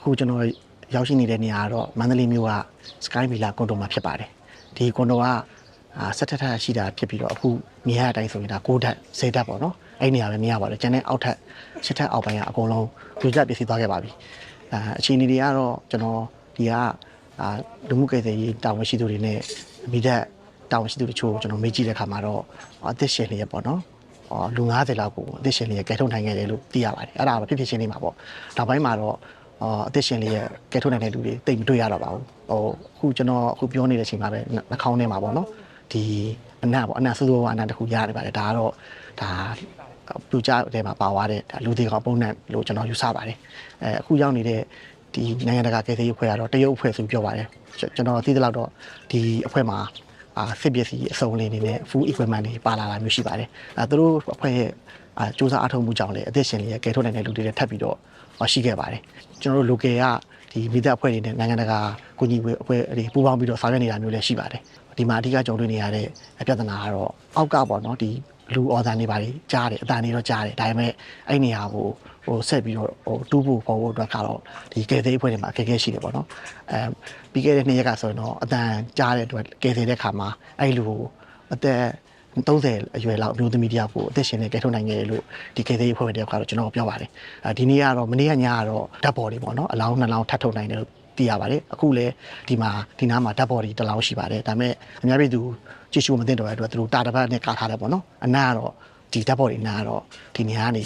အခုကျွန်တော်ရောက်ရှိနေတဲ့နေရာကတော့မန္တလေးမြို့က Sky Villa ကွန်ဒိုမှာဖြစ်ပါတယ်ဒီကွန်ဒိုကအာဆက်ထက်ထက်ရှိတာဖြစ်ပြီးတော့အခုနေရာအတိုင်းဆိုရင်ဒါ6ဓာတ်10ဓာတ်ပေါ့နော်အဲ့နေရာပဲမြင်ရပါတယ်ကျန်တဲ့အောက်ထပ်10ထက်အောက်ပိုင်းကအကုန်လုံးပြိုကျပျက်စီးသွားခဲ့ပါပြီအာအခြေအနေတွေကတော့ကျွန်တော်ဒီကအာလူမှုကယ်ဆယ်ရေးတာဝန်ရှိသူတွေနဲ့မိသက်တာဝန်ရှိသူတချို့ကိုကျွန်တော်မေးကြည့်တဲ့အခါမှာတော့အသက်ရှင်နေရပေါ့နော်အော်လူ90လောက်ကိုအသက်ရှင်လေးရကဲထုတ်နိုင်ခဲ့တယ်လို့သိရပါတယ်အဲ့ဒါတော့ဖြစ်ဖြစ်ချင်းနေမှာပေါ့နောက်ပိုင်းမှာတော့ အော်အသက်ရှင်လေးရကဲထုတ်နိုင်တဲ့လူတွေတိတ်မတွေ့ရတော့ပါဘူးဟိုအခုကျွန်တော်အခုပြောနေတဲ့အချိန်မှာပဲနှာခေါင်းထဲမှာပေါ့နော်ဒီအနံ့ပေါ့အနံ့စိုးစိုးအနံ့တစ်ခုရနေပါတယ်ဒါကတော့ဒါပူကြတဲ့မှာပါသွားတဲ့ဒါလူတွေကောင်ပုံနဲ့လို့ကျွန်တော်ယူဆပါတယ်အဲအခုရောက်နေတဲ့ဒီနိုင်ငံတကာကယ်ဆယ်ရေးအဖွဲ့ကတော့တရုတ်အဖွဲ့ဆိုပြီးပြောပါတယ်ကျွန်တော်သိသလောက်တော့ဒီအဖွဲ့မှာအာစစ်ပစ္စည်းအစုံလေးနေနဲ့ full equipment တွေပါလာတာမျိုးရှိပါတယ်အဲသူတို့အဖွဲ့ရဲ့ အာစူးစမ်းအထောက်မှုကြောင့်လည်းအသက်ရှင်လေးရဲ့ကယ်ထုတ်နိုင်တဲ့လူတွေလည်းထပ်ပြီးတော့ဟောရှိခဲ့ပါတယ်ကျွန်တော်တို့ local ကဒီမိသက်အဖွဲ့တွေနဲ့နိုင်ငံတကာကုညီပွဲအဖွဲ့တွေပူးပေါင်းပြီးတော့ဆောင်ရွက်နေတာမျိုးလည်းရှိပါတယ်ဒီမှာအဓိကကြုံတွေ့နေရတဲ့ပြဿနာကတော့အောက်ကပေါ့နော်ဒီလူအော်ဒါနေပါလေကြားတယ်အတန်နေတော့ကြားတယ်ဒါပေမဲ့အဲ့နေရာကိုဟိုဆက်ပြီးတော့ဟိုတူးဖို့ပေါ်ဖို့အတွက်ကတော့ဒီကယ်ဆယ်ရေးအဖွဲ့တွေမှာအခက်အခဲရှိတယ်ပေါ့နော်အဲပြီးခဲ့တဲ့နှစ်ရက်ကဆိုရင်တော့အတန်ကြားတဲ့အတွက်ကယ်ဆယ်တဲ့ခါမှာအဲ့လူကိုအသက် 30အရွယ်လောက်အမျိုးသမီးတယောက်ကိုအသက်ရှင်နေကယ်ထုတ်နိုင်ခဲ့တယ်လို့ဒီကယ်ဆယ်ရေးအဖွဲ့ဝင်တယောက်ကတော့ကျွန်တော်ပြောပါတယ်အဲဒီနေ့ကတော့မနေ့ကညကတော့ဓာတ်ပေါ်တွေပေါ့နော်အလောင်းနှစ်လောင်းထပ်ထုတ်နိုင်တယ်လို့သိရပါတယ်အခုလည်းဒီမှာဒီနားမှာဓာတ်ပေါ်တွေတစ်လောင်းရှိပါတယ်ဒါပေမဲ့အများပြည်သူကြည့်ရှုမသိတော့တဲ့အတွက်သူတို့တာတစ်ပတ်နဲ့ကာထားတယ်ပေါ့နော်အနားကတော့ဒီဓာတ်ပေါ်တွေနားကတော့ဒီနေရာကနေ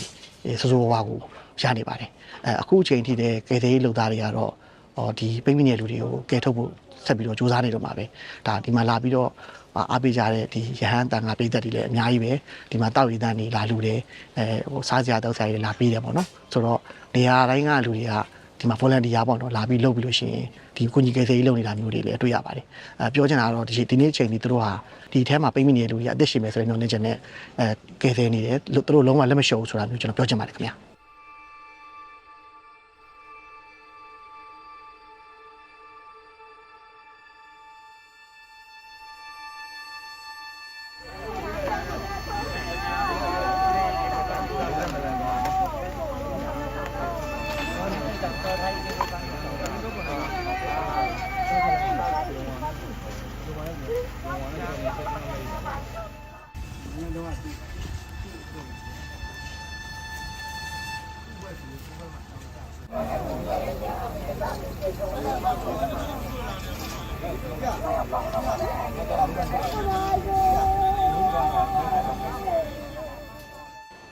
စိုးစိုးဝါးဝါကိုရနေပါတယ်အဲအခုအချိန်ထိတဲ့ကယ်ဆယ်ရေးလုပ်သားတွေကတော့ဟောဒီပိတ်မိနေတဲ့လူတွေကိုကယ်ထုတ်ဖို့ ဆက်ပြီးတော့စူးစမ်းနေတော့မှာပဲဒါဒီမှာလာပြီးတော့အားပေးကြတဲ့ဒီရဟန်းတန်ခါပိသက်တွေလည်းအများကြီးပဲဒီမှာတောက်ရည်တန်းနေလာလူတယ်အဲဟိုစားစရာတောက်စရာတွေလာပေးတယ်ပေါ့နော်ဆိုတော့နေရာတိုင်းကလူတွေကဒီမှာ volunteer ပေါ့နော်လာပြီးလုပ်ပြီးလို့ရှိရင်ဒီကိုကြီးကယ်ဆယ်ရေးလုပ်နေတာမျိုးတွေလည်းတွေ့ရပါတယ်အဲပြောချင်တာကတော့ဒီဒီနေ့အချိန်ဒီတို့ဟာဒီထဲမှာပိတ်မိနေတဲ့လူတွေကအသက်ရှင်မယ်ဆိုတဲ့ညွှန်နေချက်နဲ့အဲကယ်ဆယ်နေတယ်လို့တို့လုံးဝလက်မလျှော့ဘူးဆိုတာမျိုးကျွန်တော်ပြောချင်ပါတယ်ခင်ဗျာ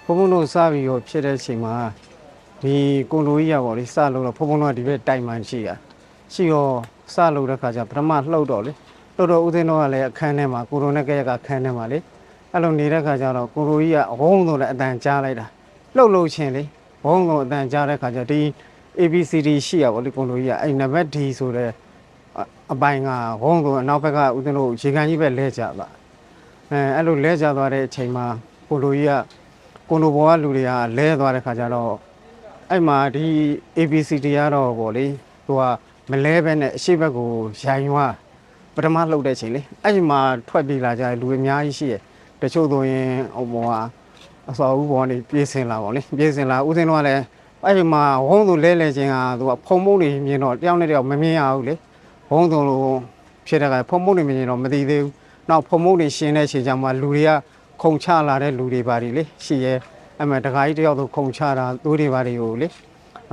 ဖုံဖုံတို့စပြီးတော့ဖြစ်တဲ့အချိန်မှာဒီကွန်လိုကြီးရပေါ့လေစလို့တော့ဖုံဖုံတို့ကဒီဘက်တိုင်မှန်ရှိရရှိရောစလို့တဲ့ခါကျပထမလှုပ်တော့လေလှုပ်တော့ဦးသိန်းတို့ကလည်းအခန်းထဲမှာကိုရိုနဲ့ကရကခန်းထဲမှာလေအဲ့လိုနေတဲ့ခါကျတော့ကိုရိုကြီးကအဝုန်းဆုံးလည်းအတန်ကြားလိုက်တာလှုပ်လို့ချင်းလေဝုန်းဆုံးအတန်ကြားတဲ့ခါကျဒီ ABCD ရှိရပေါ့လေကွန်လိုကြီးကအဲ့နံပါတ် D ဆိုတဲ့အအပိုင်ကဝုန်းဆုံးအနောက်ဘက်ကဦးသိန်းတို့ရေကန်ကြီးပဲလဲကျသွားအဲအဲ့လိုလဲကျသွားတဲ့အချိန်မှာကိုလိုကြီးကကိုလိုဘောကလူတွေကလဲသွားတဲ့ခါကျတော့အဲ့မှာဒီ ABCD ကတော့ဗောလေသူကမလဲပဲနဲ့အရှိဘက်ကိုရိုင်ရွာပထမလှုပ်တဲ့အချိန်လေအဲ့ဒီမှာထွက်ပြေးလာကြတဲ့လူတွေအများကြီးရှိရတချို့ဆိုရင်ဟိုဘောကအစောဦးဘောနေပြေးစင်လာဗောလေပြေးစင်လာဦးစင်တော့ကလည်း အဲ့ဒီမှာဝုန်းသူလဲလဲချင်းကသူကဖုံမုံတွေမြင်တော့တယောက်နဲ့တယောက်မမြင်ရဘူးလေဝုန်းသူလိုဖြစ်တဲ့ကဖုံမုံတွေမြင်တော့မသိသေးဘူးနောက်ဖုံမုံတွေရှင်းတဲ့အချိန်ကျမှလူတွေကခုံချလာတဲ့လူတွေပါတွေလေရှိရဲအမှတခါကြီးတယောက်တော့ခုံချတာသွေးတွေပါတွေကိုလေ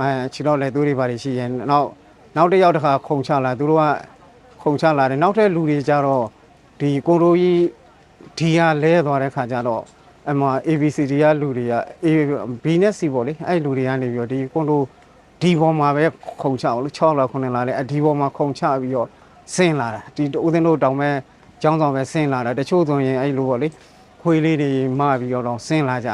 အဲခြေတော့လဲသွေးတွေပါတွေရှိရဲနောက်နောက်တစ်ယောက်တစ်ခါခုံချလာသူတို့ကခုံချလာတယ်နောက်ထပ်လူတွေကြတော့ဒီကိုရိုကြီးဒီဟာလဲသွားတဲ့ခါကျတော့ အမ ABCD ကလူတွေက A B နဲ့ C ပေါ့လေအဲ့လူတွေကနေပြီးတော့ဒီကွန်ဒိုဒီပေါ်မှာပဲခုံချအောင်လို့6လောက်9လောက်လဲအဒီပေါ်မှာခုံချပြီးတော့ဆင်းလာတာဒီဦးသိန်းတို့တောင်မဲ့ကျောင်းဆောင်ပဲဆင်းလာတာတချို့ဆိုရင်အဲ့လိုပေါ့လေခွေးလေးတွေမပြီးတော့တော့ဆင်းလာကြ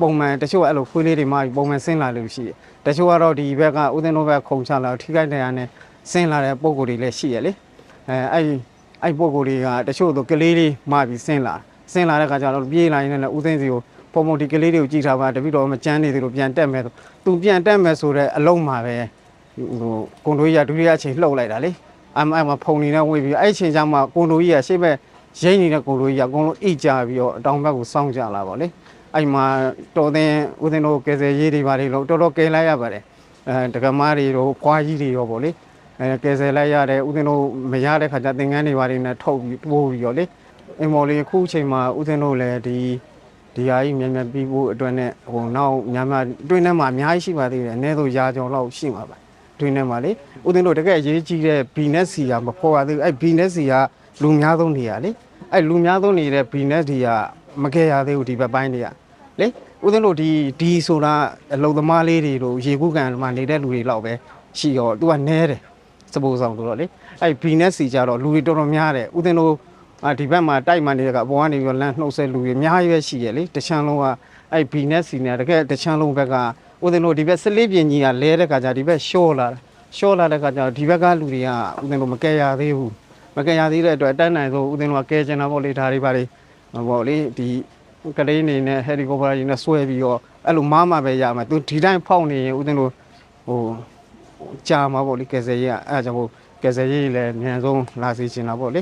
ပုံမှန်တချို့အဲ့လိုခွေးလေးတွေမပြီးပုံမှန်ဆင်းလာလို့ရှိတယ်တချို့ကတော့ဒီဘက်ကဦးသိန်းတို့ဘက်ခုံချလာထိခိုက်တရားနဲ့ဆင်းလာတဲ့ပုံကိုယ်တွေလည်းရှိရလေအဲအဲ့အဲ့ပုံကိုယ်တွေကတချို့ဆိုကလေးလေးမပြီးဆင်းလာ ဆင်းလာတဲ့ခါကျတော့ပြေးလာရင်လည်းဦးသိန်းစီကိုပုံပုံဒီကလေးတွေကိုကြည့်ထားပါတပိတော့မကြမ်းနေသေးလို့ပြန်တက်မယ်ဆိုသူပြန်တက်မယ်ဆိုတော့အလုံးမှာပဲဟိုကွန်ဒိုကြီးကဒုတိယအချိန်လှုပ်လိုက်တာလေအမအမဖုန်နေနဲ့ဝေးပြီးအဲ့အချိန်ကျမှကွန်ဒိုကြီးကရှေ့ဘက်ရိမ့်နေတဲ့ကွန်ဒိုကြီးကအကုန်လုံးအိကြပြီးတော့အတောင်ဘက်ကိုစောင့်ကြလာပါလေအဲ့မှာတော်တဲ့ဦးသိန်းတို့ကယ်ဆယ်ရေးတွေပါလေလို့တော်တော်ကယ်လိုက်ရပါတယ်အဲတက္ကမတွေတို့ခွာကြီးတွေရောပေါ့လေအဲကယ်ဆယ်လိုက်ရတယ်ဦးဇင်းတို့မရတဲ့ခါကျသင်္ကန်းတွေဘာတွေနဲ့ထုတ်ပြီးပို့ပြီးရောလေ အင်မော်လေးအခုအချိန်မှာဦးဇင်းတို့လည်းဒီဒီဟာကြီးမြန်မြန်ပြီးဖို့အတွက်နဲ့ဟိုနောက်များများတွင်းထဲမှာအများကြီးရှိပါသေးတယ်အနည်းဆုံးရာကျော်လောက်ရှိမှာပါတွင်းထဲမှာလေဦးဇင်းတို့တကယ်အရေးကြီးတဲ့ business စီကမဖော်ရသေးဘူးအဲ့ business စီကလူများဆုံးနေရလေအဲ့လူများဆုံးနေတဲ့ business ဒီကမကယ်ရသေးဘူးဒီဘက်ပိုင်းတွေကလေဦးဇင်းတို့ဒီဒီဆိုတာအလုံသမားလေးတွေတို့ရေကူးကန်မှာနေတဲ့လူတွေလောက်ပဲရှိရောသူကနဲတယ်စပိုးဆောင်ဆိုတော့လေအဲ့ business စီကြတော့လူတွေတော်တော်များတယ်ဦးဇင်းတို့ အာဒီဘက်မှာတိုက်မှနေတဲ့ကအပေါ်ကနေပြီးတော့လမ်းနှုတ်ဆက်လူတွေအများကြီးပဲရှိရလေတချမ်းလုံးကအဲ့ business စီနဲ့တကယ်တချမ်းလုံးဘက်ကဦးဇင်းတို့ဒီဘက်စလေးပြင်ကြီးကလဲတဲ့ခါကျဒီဘက်ရှော့လာတာရှော့လာတဲ့ခါကျတော့ဒီဘက်ကလူတွေကဦးဇင်းတို့မကယ်ရသေးဘူးမကယ်ရသေးတဲ့အတွက်အတန်းနိုင်ဆုံးဦးဇင်းတို့ကကယ်ချင်တာပေါ့လေဒါတွေပါလေဟောပေါ့လေဒီကလေးနေနဲ့ဟယ်လီကော်ပတာကြီးနဲ့ဆွဲပြီးတော့အဲ့လိုမားမှပဲရမှာသူဒီတိုင်းဖောက်နေရင်ဦးဇင်းတို့ဟိုကြာမှာပေါ့လေကယ်ဆယ်ရေးကအဲ့ဒါကြောင့်မို့ကယ်ဆယ်ရေးလည်းအမြန်ဆုံးလာစီချင်တာပေါ့လေ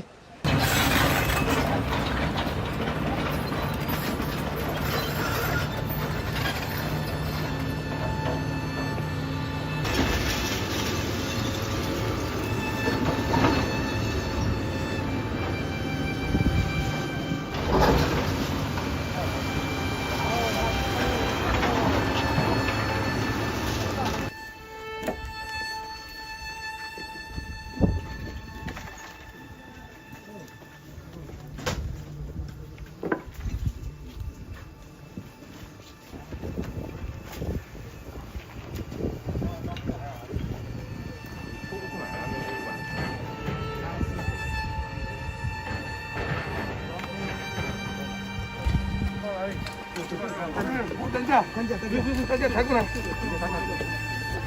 던져 던져 던져 던져 달구나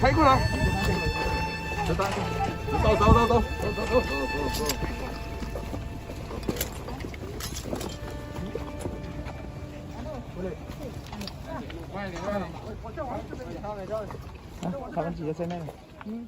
달구나 됐다 떠떠떠떠떠떠떠떠 가만히 있어, 쌤. 응.